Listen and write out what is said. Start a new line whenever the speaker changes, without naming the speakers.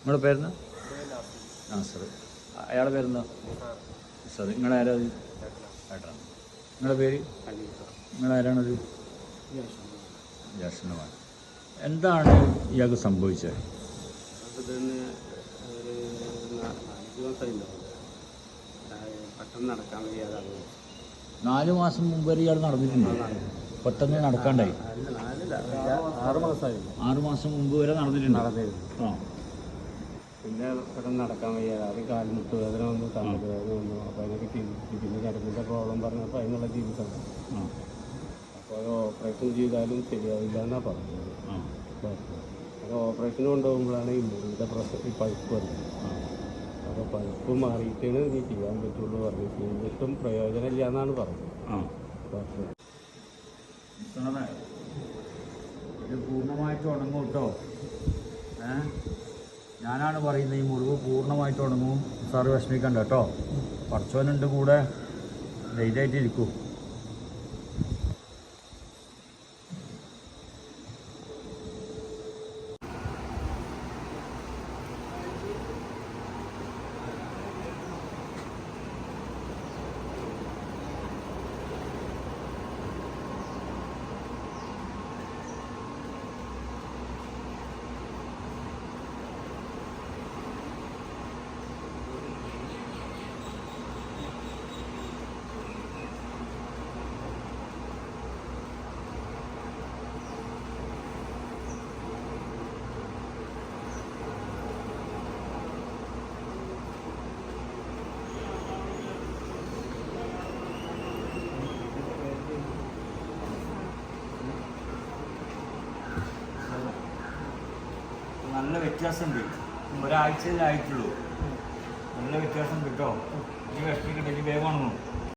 നിങ്ങളുടെ പേരെന്താ നാസർ അയാളുടെ പേരെന്താ? സാർ നിങ്ങളാരാ അത്? ഏട്ടാ നിങ്ങളുടെ പേര്? നിങ്ങളാരാണത് ജാഷനുമാണ് എന്താണ് ഇയാൾക്ക് സംഭവിച്ചത്?
നാല്
മാസം മുമ്പ് വരെ ഇയാൾ നടന്നിട്ടുണ്ട്. പെട്ടെന്ന് നടക്കാണ്ടായി.
ആറ്
മാസം മുമ്പ് വരെ നടന്നിട്ടുണ്ട്. ആ.
പിന്നെ പെട്ടെന്ന് നടക്കാൻ വയ്യ. ആദ്യം കാൽമുട്ട് വേദന വന്നു തമ്മിൽ വേദന വന്നു. അപ്പോൾ അതിനൊക്കെ ചികിത്സിച്ചു പിന്നെ ഞരമ്പിന്റെ പ്രോബ്ലം പറഞ്ഞപ്പോൾ അതിനുള്ള ചികിത്സ. അപ്പോൾ അത് ഓപ്പറേഷൻ ചെയ്താലും ശരിയാവില്ല എന്നാണ് പറഞ്ഞത് അത് ഓപ്പറേഷൻ കൊണ്ടുപോകുമ്പോഴാണ് ഈ മുറിയുടെ പ്രശ്നം ഈ പഴുപ്പ് വരുന്നത്. അപ്പോൾ പഴുപ്പ് മാറിയിട്ടാണ് ഇനി ചെയ്യാൻ പറ്റുള്ളൂ പറഞ്ഞു ചെയ്തിട്ടും പ്രയോജനമില്ല എന്നാണ് പറഞ്ഞത് ഡോക്ടർ
ഇത് പൂർണമായിട്ട് ഉണങ്ങും കേട്ടോ ഏ? ഞാനാണ് പറയുന്നത് ഈ മുറിവ് പൂർണമായിട്ട് ഉണങ്ങും. സാറ് വിഷമിക്കണ്ട കേട്ടോ. പറച്ചവനുണ്ട് കൂടെ. ധൈര്യമായിട്ട് നല്ല വ്യത്യാസമുണ്ട്. ഒരാഴ്ചയിലായിട്ടുള്ളൂ. നല്ല വ്യത്യാസം കിട്ടോ. ഈ വിഷമിക്കട്ടെ ഇനി വേഗമാണോ